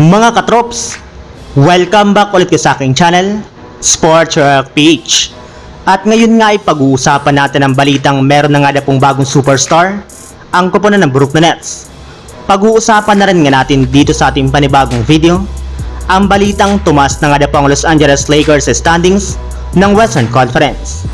Mga katrops, welcome back ulit sa aking channel, Sports Rock PH. At ngayon nga ay pag-uusapan natin ang balitang meron na nga na pong bagong superstar, ang kupunan ng Brooklyn Nets. Pag-uusapan na rin nga natin dito sa ating panibagong video, ang balitang tumas na nga na po Los Angeles Lakers standings ng Western Conference.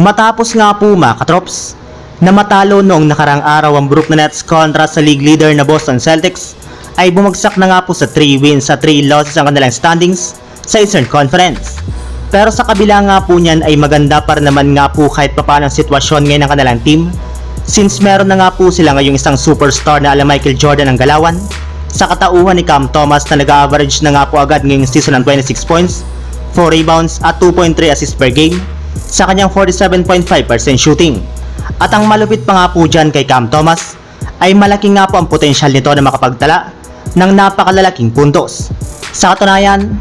Matapos nga po mga katrops, na matalo noong nakarang araw ang Brooklyn Nets kontra sa league leader na Boston Celtics, ay bumagsak na nga po sa 3 wins sa 3 losses ang kanilang standings sa Eastern Conference. Pero sa kabila nga po niyan ay maganda pa naman nga po kahit papaano ang sitwasyon ngayon ng kanilang team since meron na nga po sila ngayong isang superstar na ala Michael Jordan ang galawan sa katauhan ni Cam Thomas na nag-average na nga po agad ngayong season ng 26 points, 4 rebounds at 2.3 assists per game sa kanyang 47.5% shooting. At ang malupit pa nga po dyan kay Cam Thomas ay malaki nga po ang potensyal nito na makapagtala ng napakalalaking puntos. Sa katunayan,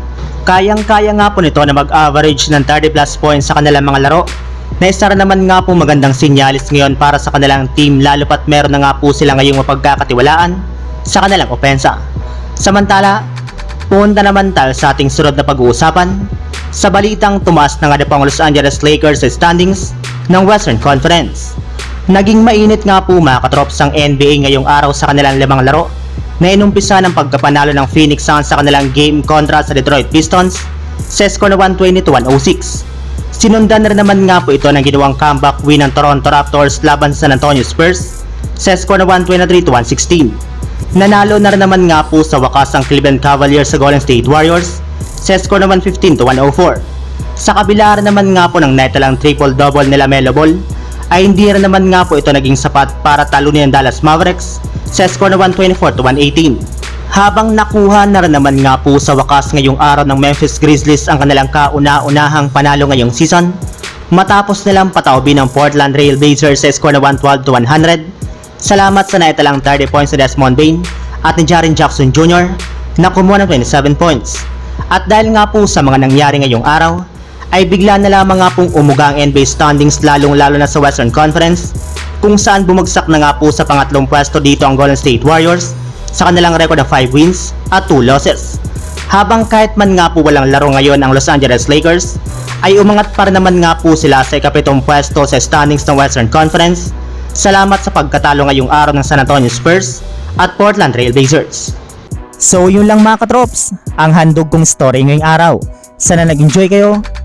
kayang-kaya nga po nito na mag-average ng 30 plus points sa kanilang mga laro na isa naman nga po magandang sinyalis ngayon para sa kanilang team lalo pat meron na nga po sila ngayong mapagkakatiwalaan sa kanilang opensa. Samantala, punta naman tayo sa ating sunod na pag-uusapan sa balitang tumaas na nga na Los Angeles Lakers sa standings ng Western Conference. Naging mainit nga po mga katrops ang NBA ngayong araw sa kanilang limang laro na inumpisa ng pagkapanalo ng Phoenix Suns sa kanilang game kontra sa Detroit Pistons score na 120-106. Sinundan na naman nga po ito ng ginawang comeback win ng Toronto Raptors laban sa San Antonio Spurs score na 123-116. Nanalo na rin naman nga po sa wakas ang Cleveland Cavaliers sa Golden State Warriors score na 115 to 104. Sa kabila naman nga po ng net lang triple-double nila Melo Ball, ay hindi rin naman nga po ito naging sapat para talunin ang Dallas Mavericks sa score na 124 to 118. Habang nakuha na rin naman nga po sa wakas ngayong araw ng Memphis Grizzlies ang kanilang kauna-unahang panalo ngayong season, matapos nilang pataubin ng Portland Trail Blazers sa score na 112 to 100. Salamat sa naitalang 30 points ni Desmond Bain at ni Jaren Jackson Jr. na kumuha ng 27 points. At dahil nga po sa mga nangyari ngayong araw, ay bigla na lamang nga pong umuga ang NBA standings lalong lalo na sa Western Conference kung saan bumagsak na nga po sa pangatlong pwesto dito ang Golden State Warriors sa kanilang record na 5 wins at 2 losses. Habang kahit man nga po walang laro ngayon ang Los Angeles Lakers, ay umangat pa rin naman nga po sila sa ikapitong pwesto sa standings ng Western Conference salamat sa pagkatalo ngayong araw ng San Antonio Spurs at Portland Trail Blazers. So yun lang mga katrops, ang handog kong story ngayong araw. Sana nag-enjoy kayo,